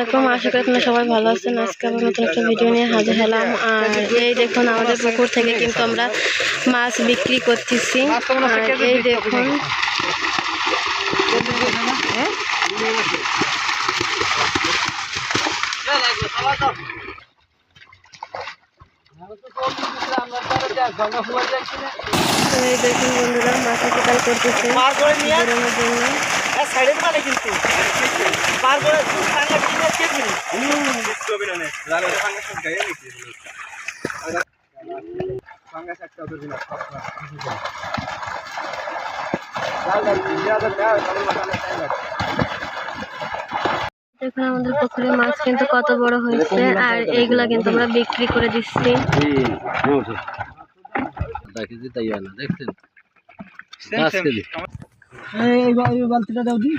আলাইকুম আশা করি আপনারা সবাই ভালো আছেন। আজকে আবার নতুন একটা ভিডিও নিয়ে হাজির হলাম। আর এই দেখুন আমাদের পুকুর থেকে কিন্তু আমরা মাছ বিক্রি করতেছি। আর এই দেখুন। এই দেখুন বন্ধুরা মাছ শিকার করতেছে। বেরোনোর জন্য দেখুন আমাদের পুকুরে মাছ কিন্তু কত বড় হয়েছে আর এইগুলা কিন্তু আমরা বিক্রি করে দিচ্ছি কেজি তাই না দেখছেন এই বালতিটা দাও দি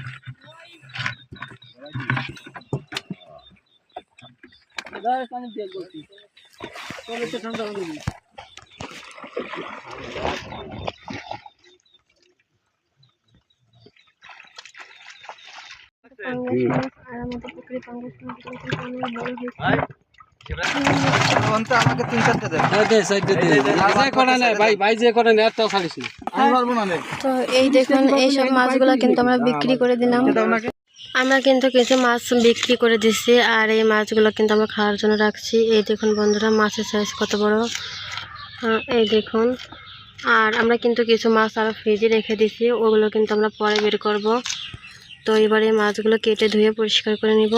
পুকুরে পাঙ্গাস বড় হয়েছে আমাকে তিন চারটে দেন দে সাইডে দে। যে করে না ভাই ভাই যে করে একটাও ছাড়িস না। আমি পারব না তো এই দেখুন এইসব মাছগুলো কিন্তু আমরা বিক্রি করে দিলাম। আমরা কিন্তু কিছু মাছ বিক্রি করে দিচ্ছি আর এই মাছগুলো কিন্তু আমরা খাওয়ার জন্য রাখছি। এই দেখুন বন্ধুরা মাছের সাইজ কত বড়। এই দেখুন। আর আমরা কিন্তু কিছু মাছ আরও ফ্রিজে রেখে দিছি ওগুলো কিন্তু আমরা পরে বের করব। তো এবারে এই মাছগুলো কেটে ধুয়ে পরিষ্কার করে নিব।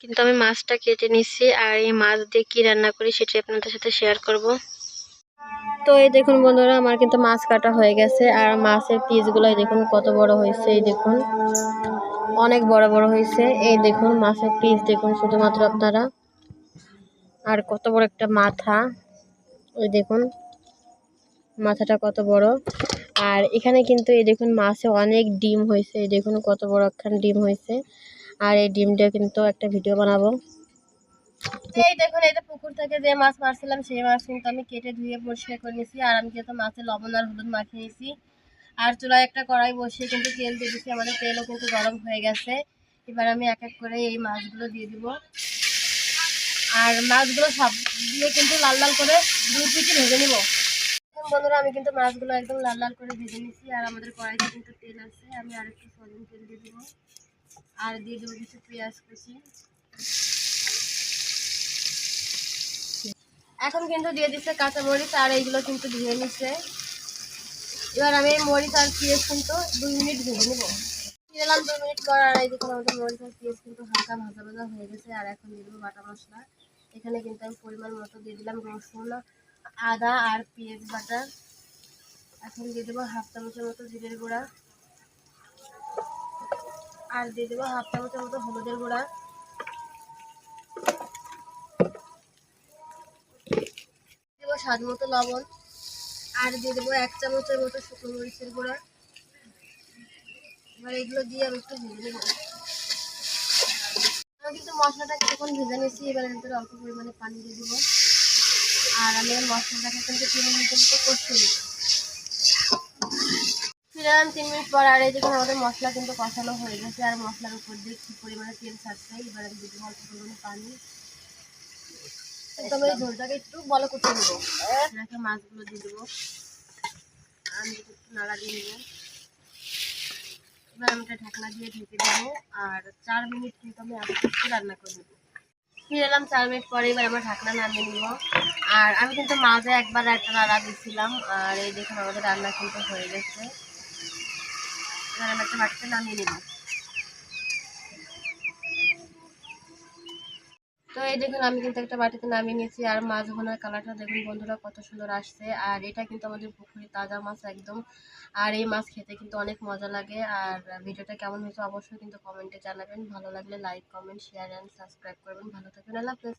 কিন্তু আমি মাছটা কেটে নিচ্ছি আর এই মাছ দিয়ে কী রান্না করি সেটা আপনাদের সাথে শেয়ার করব। তো এই দেখুন বন্ধুরা, আমার কিন্তু মাছ কাটা হয়ে গেছে আর মাছের পিসগুলো দেখুন কত বড় হয়েছে, এই দেখুন। অনেক বড় বড় হয়েছে। এই দেখুন মাছের পিস দেখুন শুধুমাত্র আপনারা। আর কত বড় একটা মাথা, ওই দেখুন। মাথাটা কত বড়। আর এখানে কিন্তু এই দেখুন মাছে অনেক ডিম হয়েছে, এই দেখুন কত বড় একখান ডিম হয়েছে। আর এই ডিমটা কিন্তু একটা ভিডিও বানাবো। এই দেখুন, এই যে পুকুর থেকে যে মাছ মারছিলাম, সেই মাছ কিন্তু আমি কেটে ধুয়ে পরিষ্কার করে নিয়েছি। আর আমি কিন্তু মাছের লবণ আর হলুদ মাখিয়ে নিয়েছি, আর চুলায় একটা কড়াই বসিয়ে কিন্তু তেল দিয়ে দিচ্ছি আমাদের তেলও কিন্তু গরম হয়ে গেছে। এবার আমি এক এক করে এই মাছগুলো দিয়ে দিব। আর মাছগুলো সব দিয়ে কিন্তু লাল লাল করে দুই পিঠে ভেজে নিব। বন্ধুরা, আমি কিন্তু মাছগুলো একদম লাল লাল করে ভেজে নিচ্ছি আর আমাদের কড়াইতে কিন্তু তেল আছে। আমি আর একটু সয়াবিন তেল দিয়ে দিব। আর দিয়ে দেবো কিছু পেঁয়াজ কুচি। এখন কিন্তু দিয়ে দিচ্ছে কাঁচা মরিচ, আর এইগুলো কিন্তু ধুয়ে নিচ্ছে। এবার আমি মরিচ আর পেঁয়াজ কিন্তু দুই মিনিট ভেজে নেব। দিলাম দুই মিনিট পর, আর এই দেখুন আমাদের মরিচ আর পেঁয়াজ কিন্তু হালকা ভাজা ভাজা হয়ে গেছে, আর এখন দিয়ে দেবো বাটা মশলা। এখানে কিন্তু আমি পরিমাণ মতো দিয়ে দিলাম রসুন, আদা আর পেঁয়াজ বাটা। এখন দিয়ে দেবো হাফ চামচের মতো জিরের গুঁড়া। আর দিয়ে দেবো হাফ চামচের মতো হলুদের গুঁড়া। দেবো স্বাদ মতো লবণ। আর দিয়ে দেবো এক চামচের মতো শুকনো মরিচের গুঁড়া। এবার এগুলো দিয়ে আমি একটু ভেজে নেব। আমি কিন্তু মশলাটা কিছুক্ষণ ভেজে নিয়েছি, এবার ভিতরে অল্প পরিমাণে পানি দিয়ে দেবো। আর আমি মশলাটাকে কিন্তু তিন মিনিটের এলাম তিন মিনিট পর আর এই দেখুন আমাদের মশলা কিন্তু কষানো হয়ে গেছে, আর মশলার উপর দিয়ে কি পরিমাণে তেল ছাড়ছে, এবার আমি দেবো অল্প পরিমাণে পানি। তবে এই ঝোলটাকে একটু বলো করতে দেবো রেখে মাছগুলো দিয়ে দেবো। আমি একটু নাড়া দিয়ে দেবো এবার আমি এটা ঢাকনা দিয়ে ঢেকে দেবো, আর চার মিনিট কিন্তু আমি আস্তে আস্তে রান্না করে দেবো ফিরে এলাম চার মিনিট পরে, এবার আমরা ঢাকনা নামিয়ে নিব। আর আমি কিন্তু মাঝে একবার একটা নাড়া দিয়েছিলাম, আর এই দেখুন আমাদের রান্না কিন্তু হয়ে গেছে। আমি একটা বাটিতে নামিয়ে নেব। তো এই দেখুন, আমি কিন্তু একটা বাটিতে নামিয়ে নিয়েছি। আর মাছ ভোনার কালারটা দেখুন বন্ধুরা, কত সুন্দর আসছে। আর এটা কিন্তু আমাদের পুকুরে তাজা মাছ একদম। আর এই মাছ খেতে কিন্তু অনেক মজা লাগে। আর ভিডিওটা কেমন হয়েছে অবশ্যই কিন্তু কমেন্টে জানাবেন। ভালো লাগলে like, comment share and subscribe করবেন। ভালো থাকবেন। আল্লাহ